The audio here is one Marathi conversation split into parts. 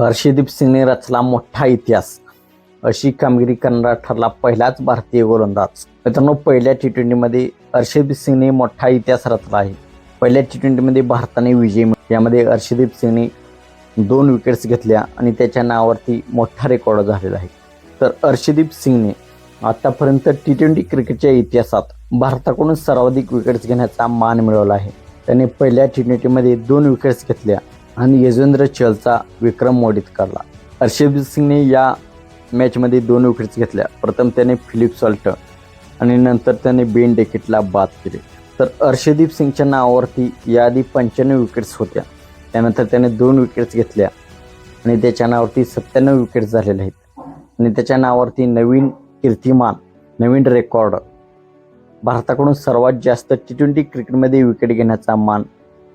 हर्षदीप सिंगने रचला मोठा इतिहास. अशी कामगिरी करणारा ठरला पहिलाच भारतीय गोलंदाज. मित्रांनो पहिल्या टी ट्वेंटीमध्ये हर्षदीप सिंगने मोठा इतिहास रचला आहे. पहिल्या टी ट्वेंटीमध्ये भारताने विजय यामध्ये हर्षदीप सिंगने दोन विकेट्स घेतल्या आणि त्याच्या नावावरती मोठा रेकॉर्ड झालेला आहे. तर हर्षदीप सिंगने आतापर्यंत टी ट्वेंटी क्रिकेटच्या इतिहासात भारताकडून सर्वाधिक विकेट्स घेण्याचा मान मिळवला आहे. त्याने पहिल्या टी ट्वेंटीमध्ये दोन विकेट्स घेतल्या आणि यजवेंद्र चहलचा विक्रम मोडीत काढला हर्षदीप सिंगने या मॅचमध्ये दोन विकेट्स घेतल्या. प्रथम त्याने फिलिप सॉल्ट आणि नंतर त्याने बेन डेकेटला बाद केले. तर हर्षदीप सिंगच्या नावावरती याआधी पंच्याण्णव विकेट्स होत्या. त्यानंतर त्याने दोन विकेट्स घेतल्या आणि त्याच्या नावावरती सत्त्याण्णव विकेट्स झालेल्या आहेत. आणि त्याच्या नावावरती नवीन कीर्तिमान नवीन रेकॉर्ड भारताकडून सर्वात जास्त टी ट्वेंटी क्रिकेटमध्ये विकेट घेण्याचा मान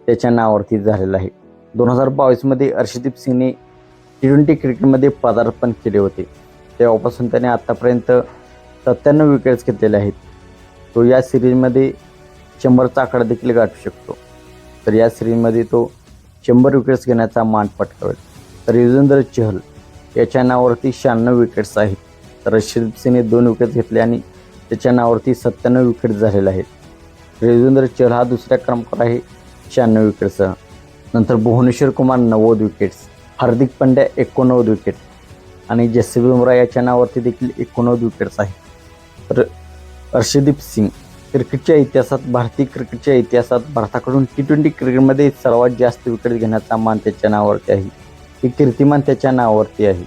त्याच्या नावावरती झालेला आहे. दोन हजार बावीसमध्ये अर्षदीप सिंगने टी ट्वेंटी क्रिकेटमध्ये पदार्पण केले होते. तेव्हापासून त्याने आत्तापर्यंत सत्त्याण्णव विकेट्स घेतलेले आहेत. तो या सिरीजमध्ये शंभरचा आकडा देखील गाठू शकतो. तर या सिरीजमध्ये तो शंभर विकेट्स घेण्याचा मान पटकावेल. तर युजेंद्र चहल याच्या नावावरती शहाण्णव विकेट्स आहेत. तर अर्षदीप सिंगने दोन विकेट्स घेतले आणि त्याच्या नावावरती सत्त्याण्णव विकेट झालेले आहेत. युजेंद्र चहल हा दुसऱ्या क्रमांकावर आहे शहाण्णव विकेटसह नंतर भुवनेश्वर कुमार नव्वद विकेट्स हार्दिक पांड्या एकोणनव्वद विकेट आणि जसप्रीत बुमरा याच्या नावावरती देखील एकोणनव्वद विकेट्स आहेत तर हर्षदीप सिंग क्रिकेटच्या इतिहासात भारतीय क्रिकेटच्या इतिहासात भारताकडून टी ट्वेंटी क्रिकेटमध्ये सर्वात जास्त विकेट घेण्याचा मान त्याच्या नावावरती आहे. ही कीर्तिमान त्याच्या नावावरती आहे.